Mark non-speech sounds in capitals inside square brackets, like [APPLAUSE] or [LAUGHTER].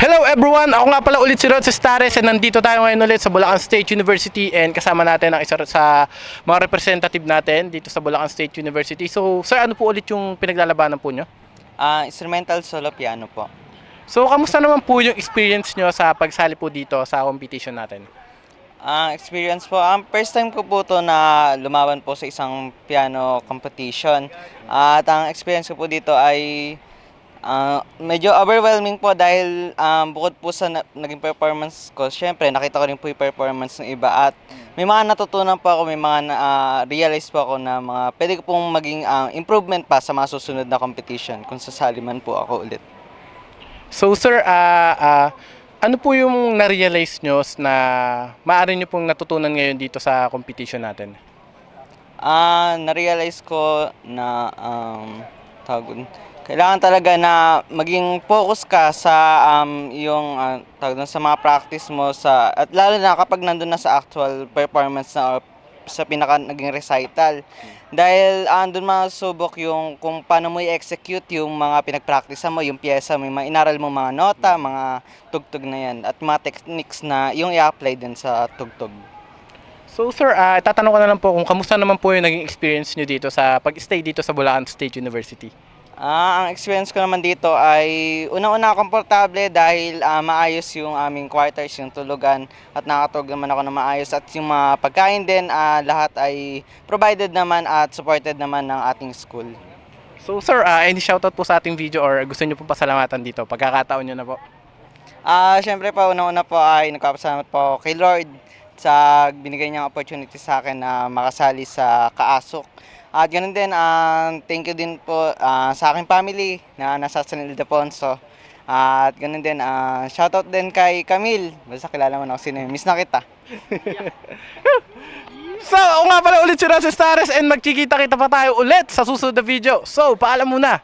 Hello everyone! Ako nga pala ulit si Rod Stares and nandito tayo ngayon ulit sa Bulacan State University and kasama natin ang isa sa mga representative natin dito sa Bulacan State University. So, sir, ano po ulit yung pinaglalabanan po nyo? Ah, instrumental solo piano po. So, kamusta naman po yung experience nyo sa pagsali po dito sa competition natin? Ang experience po, ang first time ko po to na lumaban po sa isang piano competition. At ang experience ko po dito ay ah, medyo overwhelming po dahil um, bukod po sa na- naging performance ko, syempre nakita ko rin po yung performance ng iba at may mga natutunan po ako, may mga na, ah, realize po ako na mga pwede ko pong maging ah, improvement pa sa mga susunod na competition kung sasali man po ako ulit. So, sir, ah, ah, ano po yung na-realize nyo na maaari nyo pong natutunan ngayon dito sa competition natin? Ah, na-realize ko na um, tawag kailangan talaga na maging focus ka sa um, yung ah, dun, sa mga practice mo sa at lalo na kapag nandun na sa actual performance na or sa pinaka naging recital. Dahil andun masubok yung kung paano mo i-execute yung mga pinagpractice mo, yung pyesa mo, yung mga inaral mo mga nota, mga tugtog na yan, at mga techniques na yung i-apply din sa tugtog. So sir, ah, tatanong ko na lang po kung kamusta naman po yung naging experience nyo dito sa pag-stay dito sa Bulacan State University. Ah, ang experience ko naman dito ay unang-una komportable dahil ah, maayos yung aming quarters, yung tulugan at nakatulog naman ako na maayos at yung mga pagkain din ah, lahat ay provided naman at supported naman ng ating school. So sir, ah, any shoutout po sa ating video or gusto nyo po pasalamatan dito? Pagkakataon nyo na po. Ah, syempre po unang-una po ay nagpapasalamat po kay Lord sa binigay niyang opportunity sa akin na makasali sa Kaasok. At ganun din, ah, thank you din po ah, sa aking family na nasa San Ildefonso. At ganun din, ah, shoutout din kay Camille. Basta kilala mo na ako sino. Miss na kita. [LAUGHS] So, ako nga pala ulit si Rosy Stares and magkikita-kita pa tayo ulit sa susunod na video. So, paalam muna.